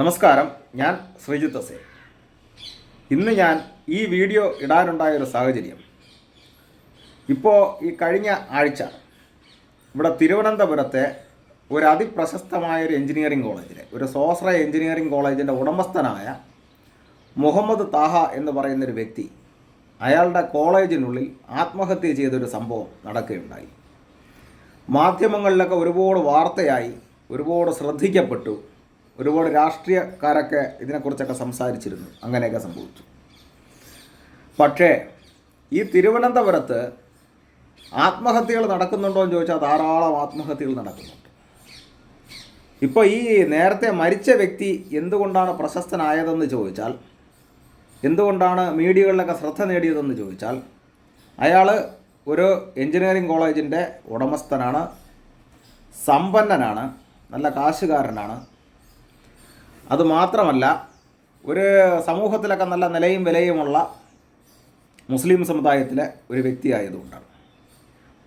നമസ്കാരം ഞാൻ ശ്രീജിത്ത് സേ ഇന്ന് ഞാൻ ഈ വീഡിയോ ഇടാനുണ്ടായ ഒരു സാഹചര്യം. ഇപ്പോൾ ഈ കഴിഞ്ഞ ആഴ്ച ഇവിടെ തിരുവനന്തപുരത്തെ ഒരു അതിപ്രശസ്തമായ ഒരു എഞ്ചിനീയറിംഗ് കോളേജിലെ ഒരു സ്വാശ്രയ എഞ്ചിനീയറിംഗ് കോളേജിന്റെ ഉടമസ്ഥനായ മുഹമ്മദ് താഹ എന്ന് പറയുന്നൊരു വ്യക്തി അയാളുടെ കോളേജിനുള്ളിൽ ആത്മഹത്യ ചെയ്തൊരു സംഭവം നടക്കുകയുണ്ടായി. മാധ്യമങ്ങളിലൊക്കെ ഒരുപാട് വാർത്തയായി ഒരുപാട് ശ്രദ്ധിക്കപ്പെട്ടു. ഒരുപാട് രാഷ്ട്രീയക്കാരൊക്കെ ഇതിനെക്കുറിച്ചൊക്കെ സംസാരിച്ചിരുന്നു. അങ്ങനെയൊക്കെ സംഭവിച്ചു. പക്ഷേ ഈ തിരുവനന്തപുരത്ത് ആത്മഹത്യകൾ നടക്കുന്നുണ്ടോ എന്ന് ചോദിച്ചാൽ ധാരാളം ആത്മഹത്യകൾ നടക്കുന്നുണ്ട്. ഇപ്പോൾ ഈ നേരത്തെ മരിച്ച വ്യക്തി എന്തുകൊണ്ടാണ് പ്രശസ്തനായതെന്ന് ചോദിച്ചാൽ എന്തുകൊണ്ടാണ് മീഡിയകളിലൊക്കെ ശ്രദ്ധ നേടിയതെന്ന് ചോദിച്ചാൽ അയാൾ ഒരു എഞ്ചിനീയറിംഗ് കോളേജിന്റെ ഉടമസ്ഥനാണ് സമ്പന്നനാണ് നല്ല കാശുകാരനാണ് അതുമാത്രമല്ല ഒരു സമൂഹത്തിലൊക്കെ നല്ല നിലയും വിലയുമുള്ള മുസ്ലിം സമുദായത്തിലെ ഒരു വ്യക്തിയായതുകൊണ്ടാണ്.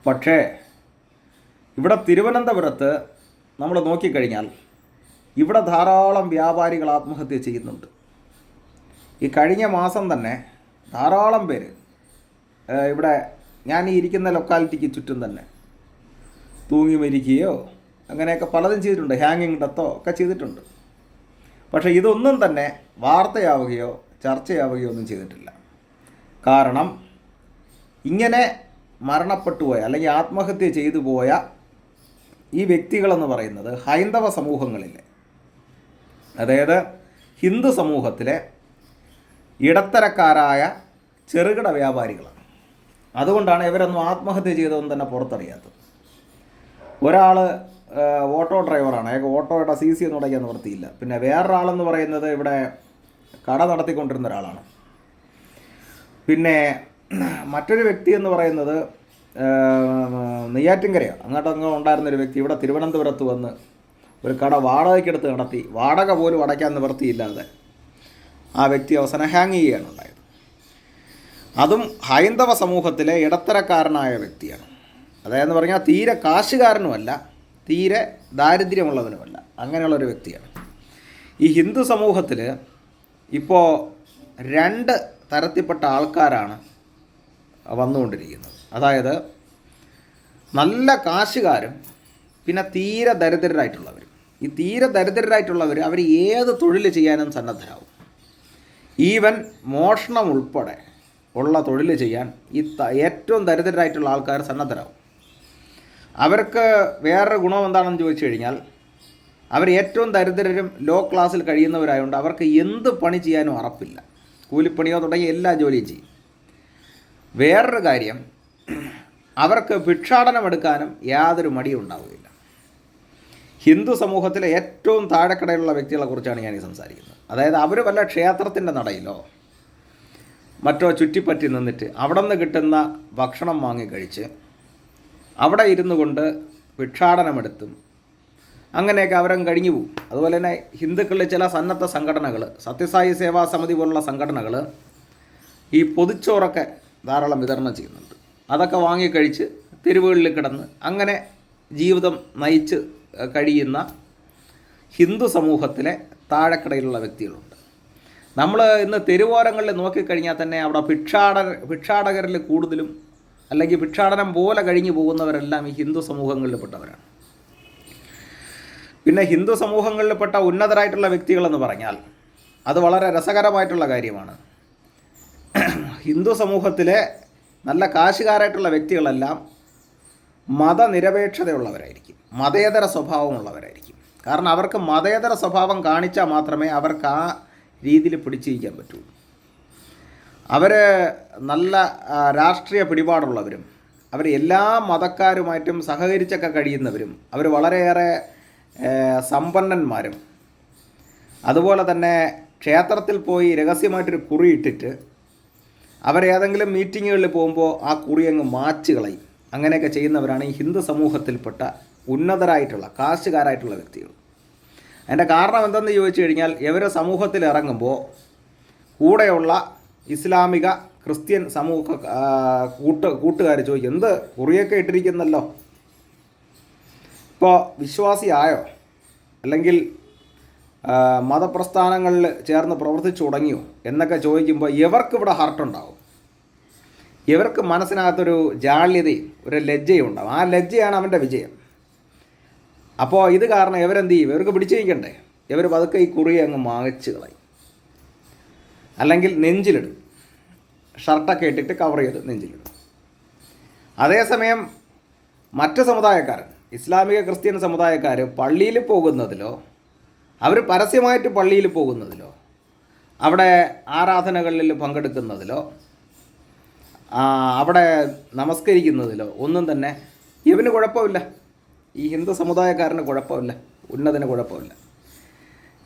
പക്ഷേ ഇവിടെ തിരുവനന്തപുരത്ത് നമ്മൾ നോക്കിക്കഴിഞ്ഞാൽ ഇവിടെ ധാരാളം വ്യാപാരികൾ ആത്മഹത്യ ചെയ്യുന്നുണ്ട്. ഈ കഴിഞ്ഞ മാസം തന്നെ ധാരാളം പേര് ഇവിടെ ഞാൻ ഇരിക്കുന്ന ലൊക്കാലിറ്റിക്ക് ചുറ്റും തന്നെ തൂങ്ങി മരിക്കുകയോ അങ്ങനെയൊക്കെ പലതും ചെയ്തിട്ടുണ്ട്. ഹാങ്ങിങ് ഡെത്തോ ഒക്കെ ചെയ്തിട്ടുണ്ട്. പക്ഷേ ഇതൊന്നും തന്നെ വാർത്തയാവുകയോ ചർച്ചയാവുകയോ ഒന്നും ചെയ്തിട്ടില്ല. കാരണം ഇങ്ങനെ മരണപ്പെട്ടു പോയ അല്ലെങ്കിൽ ആത്മഹത്യ ചെയ്തു പോയ ഈ വ്യക്തികളെന്ന് പറയുന്നത് ഹൈന്ദവ സമൂഹങ്ങളിലെ അതായത് ഹിന്ദു സമൂഹത്തിലെ ഇടത്തരക്കാരായ ചെറുകിട വ്യാപാരികളാണ്. അതുകൊണ്ടാണ് ഇവരൊന്നും ആത്മഹത്യ ചെയ്തതൊന്നും തന്നെ പുറത്തറിയാത്തത്. ഒരാൾ ഓട്ടോ ഡ്രൈവറാണ്. അയാൾക്ക് ഓട്ടോയുടെ സി സി ഒന്നും ഉടയ്ക്കാൻ നിവർത്തിയില്ല പിന്നെ വേറൊരാളെന്ന് പറയുന്നത് ഇവിടെ കട നടത്തിക്കൊണ്ടിരുന്ന ഒരാളാണ്. പിന്നെ മറ്റൊരു വ്യക്തി എന്ന് പറയുന്നത് ആ, നെയ്യാറ്റിൻകരയോ അങ്ങോട്ടങ്ങ് ഉണ്ടായിരുന്നൊരു വ്യക്തി ഇവിടെ തിരുവനന്തപുരത്ത് വന്ന് ഒരു കട വാടകയ്ക്കെടുത്ത് നടത്തി. വാടക പോലും അടയ്ക്കാൻ നിവർത്തിയില്ലാതെ ആ വ്യക്തി അവസാനം ഹാങ് ചെയ്യുകയാണ് ഉണ്ടായത്. അതും ഹൈന്ദവ സമൂഹത്തിലെ ഇടത്തരക്കാരനായ വ്യക്തിയാണ്. അതായത് പറഞ്ഞാൽ തീരെ കാശുകാരനുമല്ല. തീരെ ദാരിദ്ര്യമുള്ളവനുമല്ല. അങ്ങനെയുള്ളൊരു വ്യക്തിയാണ്. ഈ ഹിന്ദു സമൂഹത്തിൽ ഇപ്പോൾ രണ്ട് തരത്തിൽപ്പെട്ട ആൾക്കാരാണ് വന്നുകൊണ്ടിരിക്കുന്നത്. അതായത് നല്ല കാശുകാരും പിന്നെ തീരെ ദരിദ്രരായിട്ടുള്ളവരും. ഈ തീരെ ദരിദ്രരായിട്ടുള്ളവർ അവർ ഏത് തൊഴിൽ ചെയ്യാനും സന്നദ്ധരാകും ഈവൻ മോഷണം ഉൾപ്പെടെ ഉള്ള തൊഴിൽ ചെയ്യാൻ ഈ ഏറ്റവും ദരിദ്രരായിട്ടുള്ള ആൾക്കാർ സന്നദ്ധരാകും അവർക്ക് വേറൊരു ഗുണം എന്താണെന്ന് ചോദിച്ചു കഴിഞ്ഞാൽ അവർ ഏറ്റവും ദരിദ്രരും ലോ ക്ലാസ്സിൽ കഴിയുന്നവരായതുകൊണ്ട് അവർക്ക് എന്ത് പണി ചെയ്യാനും അറപ്പില്ല. കൂലിപ്പണിയോ തുടങ്ങി എല്ലാ ജോലിയും ചെയ്യും. വേറൊരു കാര്യം അവർക്ക് ഭിക്ഷാടനം എടുക്കാനും യാതൊരു മടിയും ഉണ്ടാവുകയില്ല. ഹിന്ദു സമൂഹത്തിലെ ഏറ്റവും താഴെക്കടയിലുള്ള വ്യക്തികളെ കുറിച്ചാണ് ഞാൻ ഈ സംസാരിക്കുന്നത്. അതായത് അവർ വല്ല ക്ഷേത്രത്തിന്റെ നടയിലോ മറ്റോ ചുറ്റിപ്പറ്റി നിന്നിട്ട് അവിടെ നിന്ന് കിട്ടുന്ന ഭക്ഷണം വാങ്ങി കഴിച്ച് അവിടെ ഇരുന്നു കൊണ്ട് ഭിക്ഷാടനമെടുത്തും. അങ്ങനെയൊക്കെ അവരും കഴിഞ്ഞു പോകും അതുപോലെ തന്നെ ഹിന്ദുക്കളിലെ ചില സന്നദ്ധ സംഘടനകൾ സത്യസായി സേവാ സമിതി പോലുള്ള സംഘടനകൾ ഈ പൊതിച്ചോറൊക്കെ ധാരാളം വിതരണം ചെയ്യുന്നുണ്ട്. അതൊക്കെ വാങ്ങിക്കഴിച്ച് തെരുവുകളിൽ കിടന്ന് അങ്ങനെ ജീവിതം നയിച്ച് കഴിയുന്ന ഹിന്ദു സമൂഹത്തിലെ താഴെക്കടയിലുള്ള വ്യക്തികളുണ്ട്. നമ്മൾ ഇന്ന് തെരുവോരങ്ങളിൽ നോക്കിക്കഴിഞ്ഞാൽ തന്നെ അവിടെ ഭിക്ഷാട ഭിക്ഷാടകരിൽ കൂടുതലും അല്ലെങ്കിൽ ഭിക്ഷാടനം പോലെ കഴിഞ്ഞു പോകുന്നവരെല്ലാം ഈ ഹിന്ദു സമൂഹങ്ങളിൽപ്പെട്ടവരാണ്. പിന്നെ ഹിന്ദു സമൂഹങ്ങളിൽപ്പെട്ട ഉന്നതരായിട്ടുള്ള വ്യക്തികളെന്ന് പറഞ്ഞാൽ അത് വളരെ രസകരമായിട്ടുള്ള കാര്യമാണ്. ഹിന്ദു സമൂഹത്തിലെ നല്ല കാശുകാരായിട്ടുള്ള വ്യക്തികളെല്ലാം മതനിരപേക്ഷതയുള്ളവരായിരിക്കും. മതേതര സ്വഭാവമുള്ളവരായിരിക്കും. കാരണം അവർക്ക് മതേതര സ്വഭാവം കാണിച്ചാൽ മാത്രമേ അവർക്ക് ആ രീതിയിൽ പിടിച്ചിരിക്കാൻ പറ്റുള്ളൂ അവർ നല്ല രാഷ്ട്രീയ പിടിപാടുള്ളവരും അവർ എല്ലാ മതക്കാരുമായിട്ടും സഹകരിച്ചൊക്കെ കഴിയുന്നവരും അവർ വളരെയേറെ സമ്പന്നന്മാരും. അതുപോലെ തന്നെ ക്ഷേത്രത്തിൽ പോയി രഹസ്യമായിട്ടൊരു കുറി ഇട്ടിട്ട് അവരേതെങ്കിലും മീറ്റിങ്ങുകളിൽ പോകുമ്പോൾ ആ കുറി അങ്ങ് മാച്ച് കളയും. അങ്ങനെയൊക്കെ ചെയ്യുന്നവരാണ് ഈ ഹിന്ദു സമൂഹത്തിൽപ്പെട്ട ഉന്നതരായിട്ടുള്ള കാശുകാരായിട്ടുള്ള വ്യക്തികൾ. അതിന്റെ കാരണം എന്തെന്ന് ചോദിച്ചു കഴിഞ്ഞാൽ ഇവർ സമൂഹത്തിൽ ഇറങ്ങുമ്പോൾ കൂടെയുള്ള ഇസ്ലാമിക ക്രിസ്ത്യൻ സമൂഹ കൂട്ട് കൂട്ടുകാർ ചോദിക്കും എന്ത്? കുറിയൊക്കെ ഇട്ടിരിക്കുന്നല്ലോ? ഇപ്പോൾ വിശ്വാസിയായോ? അല്ലെങ്കിൽ മതപ്രസ്ഥാനങ്ങളിൽ ചേർന്ന് പ്രവർത്തിച്ചു തുടങ്ങിയോ? എന്നൊക്കെ ചോദിക്കുമ്പോൾ ഇവർക്കിവിടെ ഹർട്ടുണ്ടാവും ഇവർക്ക് മനസ്സിനകത്തൊരു ജാള്യതയും ഒരു ലജ്ജയും ഉണ്ടാവും ആ ലജ്ജയാണ് അവന്റെ വിജയം. അപ്പോൾ ഇത് കാരണം ഇവരെന്ത് ചെയ്യും? ഇവർക്ക് പിടിച്ചു നിൽക്കണ്ടേ ഇവർ പതുക്കെ ഈ കുറി അങ്ങ് മാങ്ങച്ച് കളയും. അല്ലെങ്കിൽ നെഞ്ചിലിടും. ഷർട്ടൊക്കെ ഇട്ടിട്ട് കവർ ചെയ്ത് നെഞ്ചിലിടും. അതേസമയം മറ്റ് സമുദായക്കാർ ഇസ്ലാമിക ക്രിസ്ത്യൻ സമുദായക്കാർ പള്ളിയിൽ പോകുന്നതിലോ അവർ പരസ്യമായിട്ട് പള്ളിയിൽ പോകുന്നതിലോ അവിടെ ആരാധനകളിൽ പങ്കെടുക്കുന്നതിലോ അവിടെ നമസ്കരിക്കുന്നതിലോ ഒന്നും തന്നെ ഇവന് കുഴപ്പമില്ല. ഈ ഹിന്ദു സമുദായക്കാരന് കുഴപ്പമില്ല. ഉന്നതിന് കുഴപ്പമില്ല.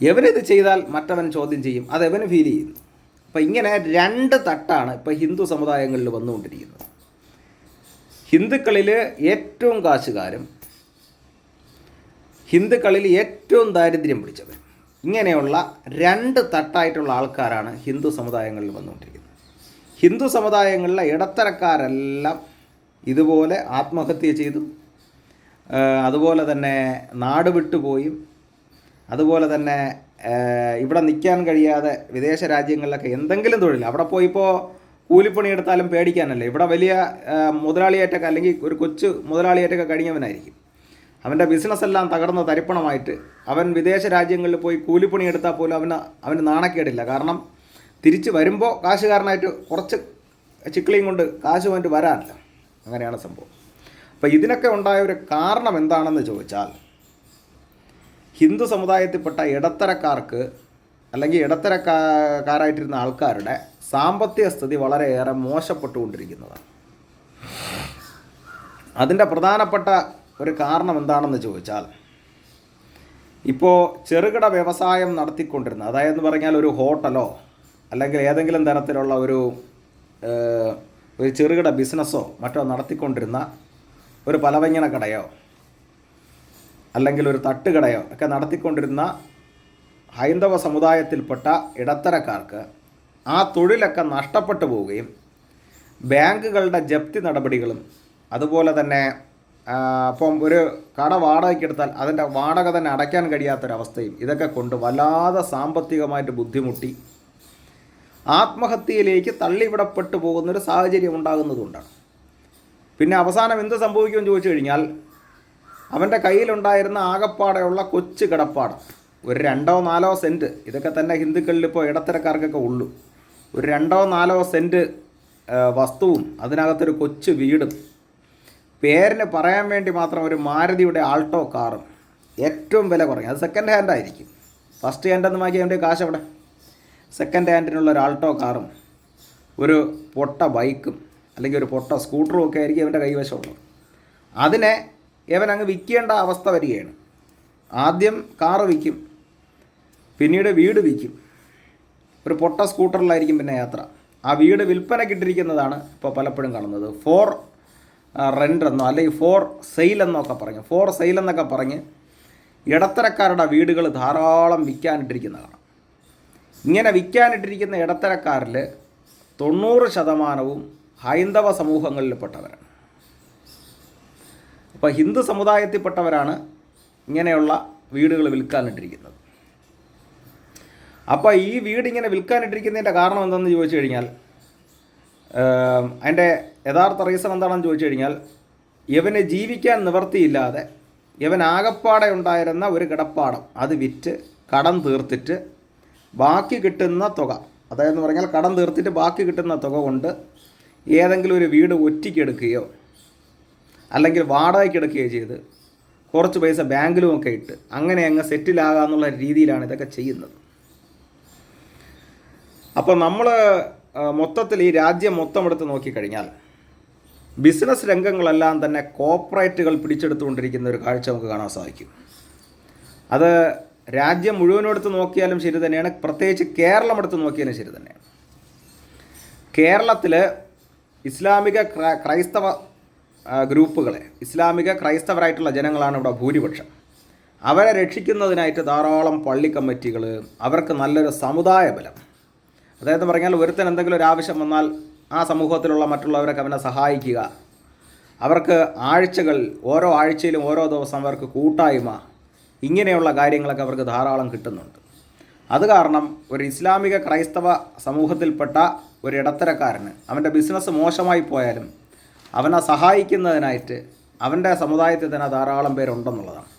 എവനിത് ചെയ്താൽ മറ്റവൻ ചോദ്യം ചെയ്യും. അത് എവന് ഫീൽ ചെയ്യുന്നു? അപ്പം ഇങ്ങനെ രണ്ട് തട്ടാണ് ഇപ്പോൾ ഹിന്ദു സമുദായങ്ങളിൽ വന്നുകൊണ്ടിരിക്കുന്നത്. ഹിന്ദുക്കളിൽ ഏറ്റവും കാശുകാരും ഹിന്ദുക്കളിൽ ഏറ്റവും ദാരിദ്ര്യം പിടിച്ചവരും. ഇങ്ങനെയുള്ള രണ്ട് തട്ടായിട്ടുള്ള ആൾക്കാരാണ് ഹിന്ദു സമുദായങ്ങളിൽ വന്നുകൊണ്ടിരിക്കുന്നത്. ഹിന്ദു സമുദായങ്ങളിലെ ഇടത്തരക്കാരെല്ലാം ഇതുപോലെ ആത്മഹത്യ ചെയ്തു അതുപോലെ തന്നെ നാട് വിട്ടുപോയും അതുപോലെ തന്നെ ഇവിടെ നിൽക്കാൻ കഴിയാതെ വിദേശ രാജ്യങ്ങളിലൊക്കെ എന്തെങ്കിലും തൊഴിൽ. അവിടെ പോയിപ്പോൾ കൂലിപ്പണി എടുത്താലും പേടിക്കാനല്ലേ. ഇവിടെ വലിയ മുതലാളിയേറ്റൊക്കെ അല്ലെങ്കിൽ ഒരു കൊച്ചു മുതലാളിയായിട്ടൊക്കെ കഴിഞ്ഞവനായിരിക്കും. അവന്റെ ബിസിനസ് എല്ലാം തകർന്ന് തരിപ്പണമായിട്ട് അവൻ വിദേശ രാജ്യങ്ങളിൽ പോയി കൂലിപ്പണി എടുത്താൽ പോലും അവന് അവന് നാണക്കേടില്ല. കാരണം തിരിച്ച് വരുമ്പോൾ കാശുകാരനായിട്ട് കുറച്ച് ചിക്ലിയും കൊണ്ട് കാശ് വേണ്ടി വരാനില്ല അങ്ങനെയാണ് സംഭവം. അപ്പോൾ ഇതിനൊക്കെ ഉണ്ടായ ഒരു കാരണം എന്താണെന്ന് ചോദിച്ചാൽ ഹിന്ദു സമുദായത്തിൽപ്പെട്ട ഇടത്തരക്കാർക്ക് അല്ലെങ്കിൽ ഇടത്തരക്കാരായിട്ടിരുന്ന ആൾക്കാരുടെ സാമ്പത്തിക സ്ഥിതി വളരെയേറെ മോശപ്പെട്ടുകൊണ്ടിരിക്കുന്നതാണ്. അതിന്റെ പ്രധാനപ്പെട്ട ഒരു കാരണം എന്താണെന്ന് ചോദിച്ചാൽ ഇപ്പോൾ ചെറുകിട വ്യവസായം നടത്തിക്കൊണ്ടിരുന്ന അതായത് പറഞ്ഞാൽ ഒരു ഹോട്ടലോ അല്ലെങ്കിൽ ഏതെങ്കിലും തരത്തിലുള്ള ഒരു ഒരു ചെറുകിട ബിസിനസ്സോ മറ്റോ നടത്തിക്കൊണ്ടിരുന്ന ഒരു പലവ്യഞ്ജന കടയോ അല്ലെങ്കിൽ ഒരു തട്ടുകടയോ ഒക്കെ നടത്തിക്കൊണ്ടിരുന്ന ഹൈന്ദവ സമുദായത്തിൽപ്പെട്ട ഇടത്തരക്കാർക്ക് ആ തൊഴിലൊക്കെ നഷ്ടപ്പെട്ടു പോവുകയും ബാങ്കുകളുടെ ജപ്തി നടപടികളും അതുപോലെ തന്നെ ഇപ്പം ഒരു കട വാടകയ്ക്കെടുത്താൽ അതിന്റെ വാടക തന്നെ അടയ്ക്കാൻ കഴിയാത്തൊരവസ്ഥയും ഇതൊക്കെ കൊണ്ട് വല്ലാതെ സാമ്പത്തികമായിട്ട് ബുദ്ധിമുട്ടി. ആത്മഹത്യയിലേക്ക് തള്ളിവിടപ്പെട്ടു പോകുന്നൊരു സാഹചര്യം ഉണ്ടാകുന്നതുകൊണ്ടാണ്. പിന്നെ അവസാനം എന്ത് സംഭവിക്കുമെന്ന് ചോദിച്ചു കഴിഞ്ഞാൽ അവന്റെ കയ്യിലുണ്ടായിരുന്ന ആകപ്പാടെയുള്ള കൊച്ചു കിടപ്പാടം. ഒരു രണ്ടോ നാലോ സെന്റ് ഇതൊക്കെ തന്നെ ഹിന്ദുക്കളിൽ ഇപ്പോൾ ഇടത്തരക്കാർക്കൊക്കെ ഉള്ളൂ. ഒരു രണ്ടോ നാലോ സെന്റ് വസ്തുവും അതിനകത്തൊരു കൊച്ചു വീടും. പേരിന് പറയാൻ വേണ്ടി മാത്രം ഒരു മാരുതിയുടെ ആൾട്ടോ കാറും. ഏറ്റവും വില കുറഞ്ഞു അത് സെക്കൻഡ് ഹാൻഡ് ആയിരിക്കും. ഫസ്റ്റ് ഹാൻഡ് എന്ന് മാറ്റി അതിന്റെ കാശ് അവിടെ? സെക്കൻഡ് ഹാൻഡിനുള്ള ഒരു ആൾട്ടോ കാറും ഒരു പൊട്ട ബൈക്കും അല്ലെങ്കിൽ ഒരു പൊട്ട സ്കൂട്ടറും ഒക്കെ ആയിരിക്കും അവന്റെ കൈവശമുള്ളത് അതിനെ ഇവൻ അങ്ങ് വിൽക്കേണ്ട അവസ്ഥ വരികയാണ്. ആദ്യം കാറ് വിൽക്കും. പിന്നീട് വീട് വിൽക്കും. ഒരു പൊട്ട സ്കൂട്ടറിലായിരിക്കും പിന്നെ യാത്ര. ആ വീട് വിൽപ്പനക്കിട്ടിരിക്കുന്നതാണ് ഇപ്പോൾ പലപ്പോഴും കാണുന്നത്. ഫോർ റെന്റ് എന്നോ അല്ലെങ്കിൽ ഫോർ സെയിൽ എന്നൊക്കെ പറഞ്ഞു ഫോർ സെയിൽ എന്നൊക്കെ പറഞ്ഞ് ഇടത്തരക്കാരുടെ വീടുകൾ ധാരാളം വിൽക്കാനിട്ടിരിക്കുന്ന കാണാം ഇങ്ങനെ വിൽക്കാനിട്ടിരിക്കുന്ന ഇടത്തരക്കാരിൽ തൊണ്ണൂറ് ശതമാനവും ഹൈന്ദവ സമൂഹങ്ങളിൽപ്പെട്ടവരാണ്. അപ്പോൾ ഹിന്ദു സമുദായത്തിൽപ്പെട്ടവരാണ് ഇങ്ങനെയുള്ള വീടുകൾ വിൽക്കാനിട്ടിരിക്കുന്നത്. അപ്പോൾ ഈ വീട് ഇങ്ങനെ വിൽക്കാനിട്ടിരിക്കുന്നതിന്റെ കാരണം എന്തെന്ന് ചോദിച്ചു കഴിഞ്ഞാൽ അതിന്റെ യഥാർത്ഥ റീസൺ എന്താണെന്ന് ചോദിച്ചു കഴിഞ്ഞാൽ ഇവന് ജീവിക്കാൻ നിവർത്തിയില്ലാതെ ഇവൻ ആകപ്പാടെ ഉണ്ടായിരുന്ന ഒരു കിടപ്പാടം. അത് വിറ്റ് കടം തീർത്തിട്ട് ബാക്കി കിട്ടുന്ന തുക അതായത് പറഞ്ഞാൽ കടം തീർത്തിട്ട് ബാക്കി കിട്ടുന്ന തുക കൊണ്ട് ഏതെങ്കിലും ഒരു വീട് ഒറ്റയ്ക്കെടുക്കുകയോ അല്ലെങ്കിൽ വാടകയ്ക്ക് എടുക്കുകയോ ചെയ്ത് കുറച്ച് പൈസ ബാങ്കിലും ഒക്കെ ഇട്ട് അങ്ങനെ അങ്ങ് സെറ്റിലാകാമെന്നുള്ള രീതിയിലാണ് ഇതൊക്കെ ചെയ്യുന്നത്. അപ്പോൾ നമ്മൾ മൊത്തത്തിൽ ഈ രാജ്യം മൊത്തം എടുത്ത് നോക്കിക്കഴിഞ്ഞാൽ ബിസിനസ് രംഗങ്ങളെല്ലാം തന്നെ കോപ്പറേറ്റുകൾ പിടിച്ചെടുത്തുകൊണ്ടിരിക്കുന്ന ഒരു കാഴ്ച നമുക്ക് കാണാൻ സാധിക്കും. അത് രാജ്യം മുഴുവനും എടുത്ത് നോക്കിയാലും ശരി തന്നെയാണ് പ്രത്യേകിച്ച് കേരളം എടുത്ത് നോക്കിയാലും ശരി തന്നെയാണ്. കേരളത്തിൽ ഇസ്ലാമിക ക്രൈസ്തവ ഗ്രൂപ്പുകളെ. ഇസ്ലാമിക ക്രൈസ്തവരായിട്ടുള്ള ജനങ്ങളാണ് ഇവിടെ ഭൂരിപക്ഷം. അവരെ രക്ഷിക്കുന്നതിനായിട്ട് ധാരാളം പള്ളി കമ്മിറ്റികൾ അവർക്ക് നല്ലൊരു സമുദായ ബലം. അതായത് പറഞ്ഞാൽ ഒരുത്തൻ എന്തെങ്കിലും ഒരു ആവശ്യം വന്നാൽ ആ സമൂഹത്തിലുള്ള മറ്റുള്ളവരൊക്കെ അവനെ സഹായിക്കുക. അവർക്ക് ആഴ്ചകൾ ഓരോ ആഴ്ചയിലും ഓരോ ദിവസം അവർക്ക് കൂട്ടായ്മ ഇങ്ങനെയുള്ള കാര്യങ്ങളൊക്കെ അവർക്ക് ധാരാളം കിട്ടുന്നുണ്ട്. അത് കാരണം ഒരു ഇസ്ലാമിക ക്രൈസ്തവ സമൂഹത്തിൽപ്പെട്ട ഒരു ഇടത്തരക്കാരന് അവന്റെ ബിസിനസ് മോശമായി പോയാലും അവനെ സഹായിക്കുന്നതിനായിട്ട് അവന്റെ സമുദായത്തിൽ തന്നെ ധാരാളം പേരുണ്ടെന്നുള്ളതാണ്.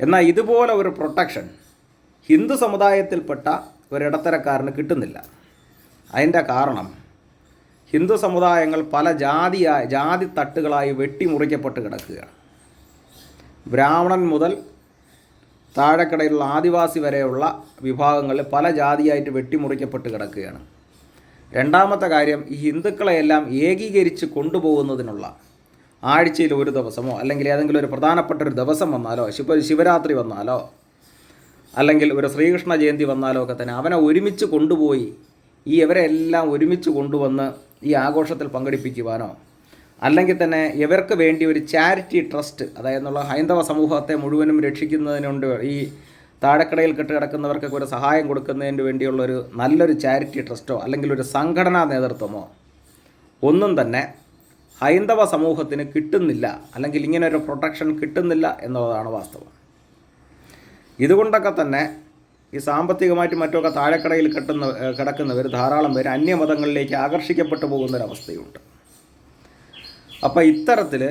എന്നാൽ ഇതുപോലെ ഒരു പ്രൊട്ടക്ഷൻ ഹിന്ദു സമുദായത്തിൽപ്പെട്ട ഒരു ഇടത്തരക്കാരന് കിട്ടുന്നില്ല. അതിന്റെ കാരണം ഹിന്ദു സമുദായങ്ങൾ പല ജാതിയായി ജാതി തട്ടുകളായി വെട്ടിമുറിക്കപ്പെട്ട് കിടക്കുകയാണ്. ബ്രാഹ്മണൻ മുതൽ താഴെക്കടയിലുള്ള ആദിവാസി വരെയുള്ള വിഭാഗങ്ങളിൽ പല ജാതിയായിട്ട് വെട്ടിമുറിക്കപ്പെട്ട് കിടക്കുകയാണ്. രണ്ടാമത്തെ കാര്യം ഈ ഹിന്ദുക്കളെയെല്ലാം ഏകീകരിച്ച് കൊണ്ടുപോകുന്നതിനുള്ള ആഴ്ചയിൽ ഒരു ദിവസമോ അല്ലെങ്കിൽ ഏതെങ്കിലും ഒരു പ്രധാനപ്പെട്ട ഒരു ദിവസം വന്നാലോ ശിവ ശിവരാത്രി വന്നാലോ അല്ലെങ്കിൽ ഒരു ശ്രീകൃഷ്ണ ജയന്തി വന്നാലോ ഒക്കെ തന്നെ അവനെ ഒരുമിച്ച് കൊണ്ടുപോയി ഈ ഇവരെല്ലാം ഒരുമിച്ച് കൊണ്ടുവന്ന് ഈ ആഘോഷത്തിൽ പങ്കെടുപ്പിക്കുവാനോ അല്ലെങ്കിൽ തന്നെ ഇവർക്ക് വേണ്ടി ഒരു ചാരിറ്റി ട്രസ്റ്റ് അതായത് ഹൈന്ദവ സമൂഹത്തെ മുഴുവനും രക്ഷിക്കുന്നതിനുണ്ട് ഈ താഴെക്കടയിൽ കെട്ടിടക്കുന്നവർക്കൊക്കെ ഒരു സഹായം കൊടുക്കുന്നതിന് വേണ്ടിയുള്ള ഒരു നല്ലൊരു ചാരിറ്റി ട്രസ്റ്റോ അല്ലെങ്കിൽ ഒരു സംഘടനാ നേതൃത്വമോ ഒന്നും തന്നെ ഹൈന്ദവ സമൂഹത്തിന് കിട്ടുന്നില്ല അല്ലെങ്കിൽ ഇങ്ങനെ ഒരു പ്രൊട്ടക്ഷൻ കിട്ടുന്നില്ല എന്നുള്ളതാണ് വാസ്തവം. ഇതുകൊണ്ടൊക്കെ തന്നെ ഈ സാമ്പത്തികമായിട്ട് മറ്റൊക്കെ താഴെക്കടയിൽ കെട്ടുന്ന കിടക്കുന്നവർ ധാരാളം പേര് അന്യമതങ്ങളിലേക്ക് ആകർഷിക്കപ്പെട്ടു പോകുന്നൊരവസ്ഥയുണ്ട്. അപ്പോൾ ഇത്തരത്തിൽ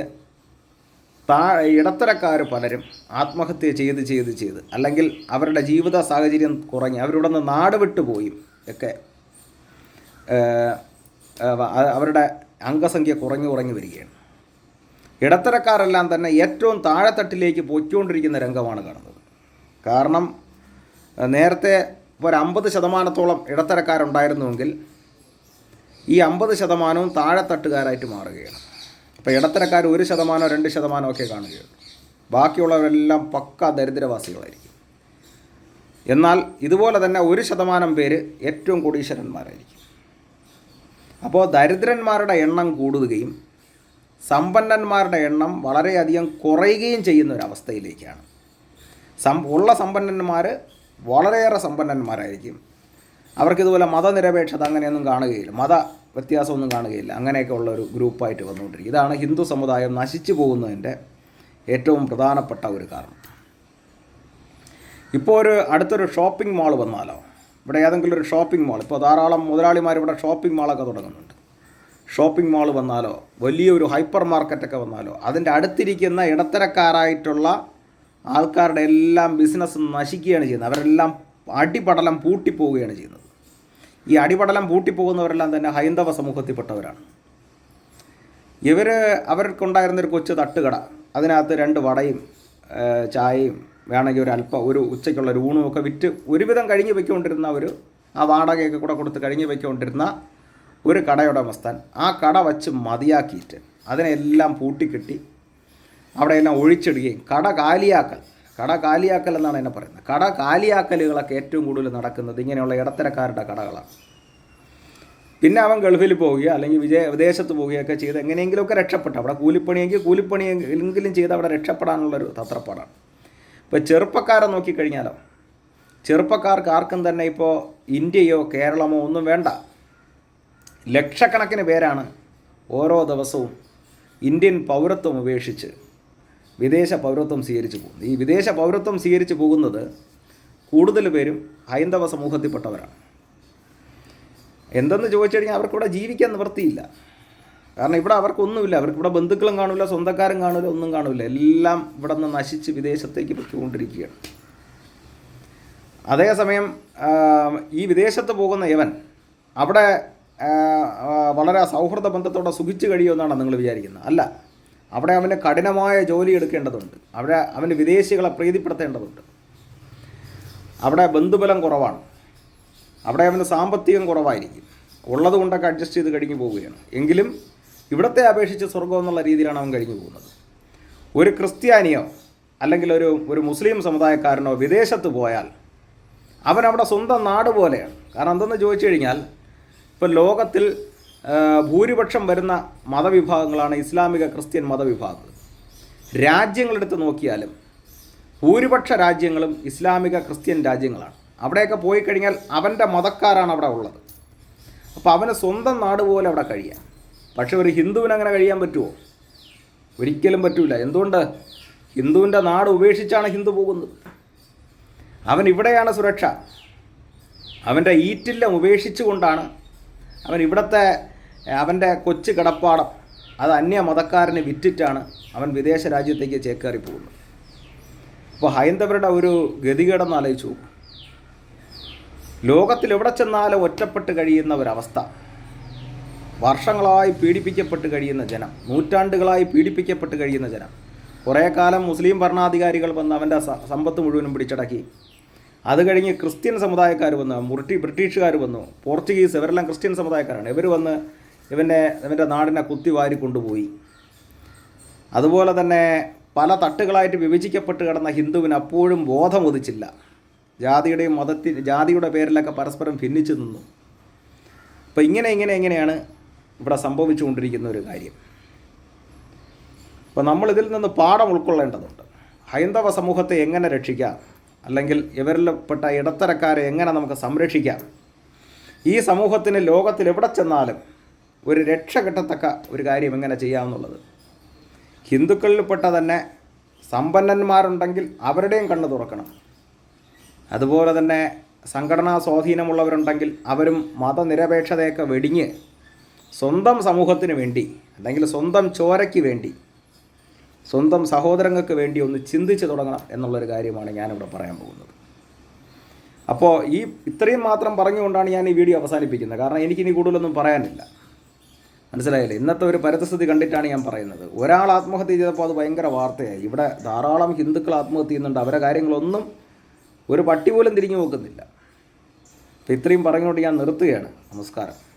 താ ഇടത്തരക്കാർ പലരും ആത്മഹത്യ ചെയ്ത് ചെയ്ത് ചെയ്ത് അല്ലെങ്കിൽ അവരുടെ ജീവിത സാഹചര്യം കുറഞ്ഞ് അവരിവിടെ നിന്ന് നാട് വിട്ടുപോയി ഒക്കെ അവരുടെ അംഗസംഖ്യ കുറഞ്ഞു കുറഞ്ഞു വരികയാണ്. ഇടത്തരക്കാരെല്ലാം തന്നെ ഏറ്റവും താഴെത്തട്ടിലേക്ക് പൊയ്ക്കൊണ്ടിരിക്കുന്ന രംഗമാണ് കാണുന്നത്. കാരണം നേരത്തെ ഒരു അമ്പത് ശതമാനത്തോളം ഇടത്തരക്കാരുണ്ടായിരുന്നുവെങ്കിൽ ഈ അമ്പത് ശതമാനവും താഴെത്തട്ടുകാരായിട്ട് മാറുകയാണ്. അപ്പോൾ ഇടത്തരക്കാർ ഒരു ശതമാനമോ രണ്ട് ശതമാനമോ ഒക്കെ കാണുകയുള്ളൂ. ബാക്കിയുള്ളവരെല്ലാം പക്ക ദരിദ്രവാസികളായിരിക്കും. എന്നാൽ ഇതുപോലെ തന്നെ ഒരു ശതമാനം പേര് ഏറ്റവും കോടീശ്വരന്മാരായിരിക്കും. അപ്പോൾ ദരിദ്രന്മാരുടെ എണ്ണം കൂടുകയും സമ്പന്നന്മാരുടെ എണ്ണം വളരെയധികം കുറയുകയും ചെയ്യുന്ന ഒരു അവസ്ഥയിലേക്കാണ്. സം ഉള്ള സമ്പന്നന്മാർ വളരെയേറെ സമ്പന്നന്മാരായിരിക്കും. അവർക്കിതുപോലെ മതനിരപേക്ഷത അങ്ങനെയൊന്നും കാണുകയില്ല. മത വ്യത്യാസമൊന്നും കാണുകയില്ല. അങ്ങനെയൊക്കെ ഉള്ള ഒരു ഗ്രൂപ്പായിട്ട് വന്നുകൊണ്ടിരിക്കും. ഇതാണ് ഹിന്ദു സമുദായം നശിച്ചു പോകുന്നതിന്റെ ഏറ്റവും പ്രധാനപ്പെട്ട ഒരു കാരണം. ഇപ്പോൾ ഒരു അടുത്തൊരു ഷോപ്പിംഗ് മാൾ വന്നാലോ? ഇവിടെ ഏതെങ്കിലും ഒരു ഷോപ്പിംഗ് മാൾ ഇപ്പോൾ ധാരാളം മുതലാളിമാർ ഇവിടെ ഷോപ്പിംഗ് മാളൊക്കെ തുടങ്ങുന്നുണ്ട്. ഷോപ്പിംഗ് മാൾ വന്നാലോ? വലിയൊരു ഹൈപ്പർ മാർക്കറ്റൊക്കെ വന്നാലോ? അതിന്റെ അടുത്തിരിക്കുന്ന ഇടത്തരക്കാരായിട്ടുള്ള ആൾക്കാരുടെ എല്ലാം ബിസിനസ് നശിക്കുകയാണ് ചെയ്യുന്നത്. അവരെല്ലാം അടിപടലം പൂട്ടിപ്പോവുകയാണ് ചെയ്യുന്നത്. ഈ അടിപടലം പൂട്ടിപ്പോകുന്നവരെല്ലാം തന്നെ ഹൈന്ദവ സമൂഹത്തിൽപ്പെട്ടവരാണ്. ഇവർ അവർക്കുണ്ടായിരുന്നൊരു കൊച്ചു തട്ടുകട. അതിനകത്ത് രണ്ട് വടയും ചായയും വേണമെങ്കിൽ ഒരു അല്പം ഒരു ഉച്ചയ്ക്കുള്ള ഒരു ഊണും ഒക്കെ വിറ്റ് ഒരുവിധം കഴിഞ്ഞ് വെക്കൊണ്ടിരുന്ന ഒരു ആ വാടകയൊക്കെ കൂടെ കൊടുത്ത് കഴിഞ്ഞ് വെക്കൊണ്ടിരുന്ന ഒരു കടയുടമസ്ഥൻ ആ കട വച്ച് മതിയാക്കിയിട്ട് അതിനെല്ലാം പൂട്ടിക്കെട്ടി അവിടെയെല്ലാം ഒഴിച്ചിടുകയും കട കാലിയാക്കൽ. കട കാലിയാക്കൽ എന്നാണ് എന്നെ പറയുന്നത്. കട കാലിയാക്കലുകളൊക്കെ ഏറ്റവും കൂടുതൽ നടക്കുന്നത് ഇങ്ങനെയുള്ള ഇടത്തരക്കാരുടെ കടകളാണ്. പിന്നെ അവൻ ഗൾഫിൽ പോവുക അല്ലെങ്കിൽ വിജയ വിദേശത്ത് പോവുകയൊക്കെ ചെയ്ത് എങ്ങനെയെങ്കിലുമൊക്കെ രക്ഷപ്പെട്ടു. അവിടെ കൂലിപ്പണിയെങ്കിൽ കൂലിപ്പണിയെങ്കിലും ചെയ്ത് അവിടെ രക്ഷപ്പെടാനുള്ളൊരു തത്രപ്പാടാണ്. ഇപ്പോൾ ചെറുപ്പക്കാരെ നോക്കിക്കഴിഞ്ഞാലോ ചെറുപ്പക്കാർക്ക് ആർക്കും തന്നെ ഇപ്പോൾ ഇന്ത്യയോ കേരളമോ ഒന്നും വേണ്ട. ലക്ഷക്കണക്കിന് പേരാണ് ഓരോ ദിവസവും ഇന്ത്യൻ പൗരത്വം ഉപേക്ഷിച്ച് വിദേശ പൗരത്വം സ്വീകരിച്ചു പോകുന്നത് ഈ വിദേശ പൗരത്വം സ്വീകരിച്ചു പോകുന്നത് കൂടുതൽ പേരും ഹൈന്ദവ സമൂഹത്തിൽപ്പെട്ടവരാണ്. എന്തെന്ന് ചോദിച്ചു കഴിഞ്ഞാൽ അവർക്കിവിടെ ജീവിക്കാൻ നിവൃത്തിയില്ല. കാരണം ഇവിടെ അവർക്കൊന്നുമില്ല. അവർക്ക് ഇവിടെ ബന്ധുക്കളും കാണില്ല സ്വന്തക്കാരും കാണില്ല ഒന്നും കാണില്ല. എല്ലാം ഇവിടെ നിന്ന് നശിച്ച് വിദേശത്തേക്ക് പൊയ്ക്കൊണ്ടിരിക്കുകയാണ്. അതേസമയം ഈ വിദേശത്ത് പോകുന്ന യവൻ അവിടെ വളരെ സൗഹൃദ ബന്ധത്തോടെ സുഖിച്ചു കഴിയുമെന്നാണ് നിങ്ങൾ വിചാരിക്കുന്നത്. അല്ല അവിടെ അവന് കഠിനമായ ജോലി എടുക്കേണ്ടതുണ്ട്. അവിടെ അവന് വിദേശികളെ പ്രീതിപ്പെടുത്തേണ്ടതുണ്ട്. അവിടെ ബന്ധുബലം കുറവാണ്. അവിടെ അവന് സാമ്പത്തികം കുറവായിരിക്കും. ഉള്ളത് കൊണ്ടൊക്കെ അഡ്ജസ്റ്റ് ചെയ്ത് കഴിഞ്ഞു പോവുകയാണ്. എങ്കിലും ഇവിടത്തെ അപേക്ഷിച്ച് സ്വർഗം എന്നുള്ള രീതിയിലാണ് അവൻ കഴിഞ്ഞു പോകുന്നത്. ഒരു ക്രിസ്ത്യാനിയോ അല്ലെങ്കിൽ ഒരു ഒരു മുസ്ലിം സമുദായക്കാരനോ വിദേശത്ത് പോയാൽ അവൻ അവിടെ സ്വന്തം നാട് പോലെയാണ്. കാരണം എന്തെന്ന് ചോദിച്ചു കഴിഞ്ഞാൽ ഇപ്പോൾ ലോകത്തിൽ ഭൂരിപക്ഷം വരുന്ന മതവിഭാഗങ്ങളാണ് ഇസ്ലാമിക ക്രിസ്ത്യൻ മതവിഭാഗങ്ങൾ. രാജ്യങ്ങളെടുത്ത് നോക്കിയാലും ഭൂരിപക്ഷ രാജ്യങ്ങളും ഇസ്ലാമിക ക്രിസ്ത്യൻ രാജ്യങ്ങളാണ്. അവിടെയൊക്കെ പോയി കഴിഞ്ഞാൽ അവന്റെ മതക്കാരാണ് അവിടെ ഉള്ളത്. അപ്പോൾ അവന് സ്വന്തം നാട് പോലെ അവിടെ കഴിയാം. പക്ഷെ ഒരു ഹിന്ദുവിന് അങ്ങനെ കഴിയാൻ പറ്റുമോ? ഒരിക്കലും പറ്റില്ല എന്തുകൊണ്ട്? ഹിന്ദുവിന്റെ നാട് ഉപേക്ഷിച്ചാണ് ഹിന്ദു പോകുന്നത്. അവൻ ഇവിടെയാണ് സുരക്ഷ. അവന്റെ ഈറ്റില്ലം ഉപേക്ഷിച്ചുകൊണ്ടാണ് അവൻ ഇവിടുത്തെ അവന്റെ കൊച്ചു കിടപ്പാടം അത് അന്യ മതക്കാരന് വിറ്റിട്ടാണ് അവൻ വിദേശ രാജ്യത്തേക്ക് ചേക്കേറി പോകുന്നത്. അപ്പോൾ ഹൈന്ദവരുടെ ഒരു ഗതികേടെന്ന് ആലോചിച്ചു ലോകത്തിൽ എവിടെ ചെന്നാലും ഒറ്റപ്പെട്ട് കഴിയുന്ന ഒരവസ്ഥ. വർഷങ്ങളായി പീഡിപ്പിക്കപ്പെട്ട് കഴിയുന്ന ജനം നൂറ്റാണ്ടുകളായി പീഡിപ്പിക്കപ്പെട്ട് കഴിയുന്ന ജനം. കുറേ കാലം മുസ്ലിം ഭരണാധികാരികൾ വന്ന് അവന്റെ സമ്പത്ത് മുഴുവനും പിടിച്ചടക്കി. അത് കഴിഞ്ഞ് ക്രിസ്ത്യൻ സമുദായക്കാർ വന്ന് മുറിട്ടി ബ്രിട്ടീഷുകാർ വന്നു പോർച്ചുഗീസ് ഇവരെല്ലാം ക്രിസ്ത്യൻ സമുദായക്കാരാണ്. ഇവർ വന്ന് ഇവന്റെ ഇവന്റെ നാടിനെ കുത്തി വാരി കൊണ്ടുപോയി. അതുപോലെ തന്നെ പല തട്ടുകളായിട്ട് വിഭജിക്കപ്പെട്ട് കിടന്ന ഹിന്ദുവിന് അപ്പോഴും ബോധം ഉദിച്ചില്ല ജാതിയുടെയും മതത്തിൽ ജാതിയുടെ പേരിലൊക്കെ പരസ്പരം ഭിന്നിച്ചു നിന്നു. അപ്പോൾ ഇങ്ങനെ ഇങ്ങനെ എങ്ങനെയാണ് ഇവിടെ സംഭവിച്ചുകൊണ്ടിരിക്കുന്ന ഒരു കാര്യം. അപ്പോൾ നമ്മൾ ഇതിൽ നിന്ന് പാഠം ഉൾക്കൊള്ളേണ്ടതുണ്ട്. ഹൈന്ദവ സമൂഹത്തെ എങ്ങനെ രക്ഷിക്കാം? അല്ലെങ്കിൽ ഇവരിൽപ്പെട്ട ഇടത്തരക്കാരെ എങ്ങനെ നമുക്ക് സംരക്ഷിക്കാം? ഈ സമൂഹത്തിന് ലോകത്തിൽ എവിടെ ചെന്നാലും ഒരു രക്ഷ കിട്ടത്തക്ക ഒരു കാര്യം എങ്ങനെ ചെയ്യാമെന്നുള്ളത്. ഹിന്ദുക്കളിൽപ്പെട്ട തന്നെ സമ്പന്നന്മാരുണ്ടെങ്കിൽ അവരുടെയും കണ്ണ് തുറക്കണം. അതുപോലെ തന്നെ സംഘടനാ സ്വാധീനമുള്ളവരുണ്ടെങ്കിൽ അവരും മതനിരപേക്ഷതയൊക്കെ വെടിഞ്ഞ് സ്വന്തം സമൂഹത്തിന് വേണ്ടി അല്ലെങ്കിൽ സ്വന്തം ചോരയ്ക്ക് വേണ്ടി സ്വന്തം സഹോദരങ്ങൾക്ക് വേണ്ടി ഒന്ന് ചിന്തിച്ച് തുടങ്ങണം എന്നുള്ളൊരു കാര്യമാണ് ഞാനിവിടെ പറയാൻ പോകുന്നത്. അപ്പോൾ ഈ ഇത്രയും മാത്രം പറഞ്ഞുകൊണ്ടാണ് ഞാൻ ഈ വീഡിയോ അവസാനിപ്പിക്കുന്നത്. കാരണം എനിക്കിനി കൂടുതലൊന്നും പറയാനില്ല. മനസ്സിലായില്ലേ? ഇന്നത്തെ ഒരു പരിതസ്ഥിതി കണ്ടിട്ടാണ് ഞാൻ പറയുന്നത്. ഒരാൾ ആത്മഹത്യ ചെയ്തപ്പോൾ അത് ഭയങ്കര വാർത്തയായി. ഇവിടെ ധാരാളം ഹിന്ദുക്കൾ ആത്മഹത്യ ചെയ്യുന്നുണ്ട്. അവരെ കാര്യങ്ങളൊന്നും ഒരു പട്ടി പോലും തിരിഞ്ഞു നോക്കുന്നില്ല. ഇത്രയും പറഞ്ഞുകൊണ്ട് ഞാൻ നിർത്തുകയാണ്. നമസ്കാരം.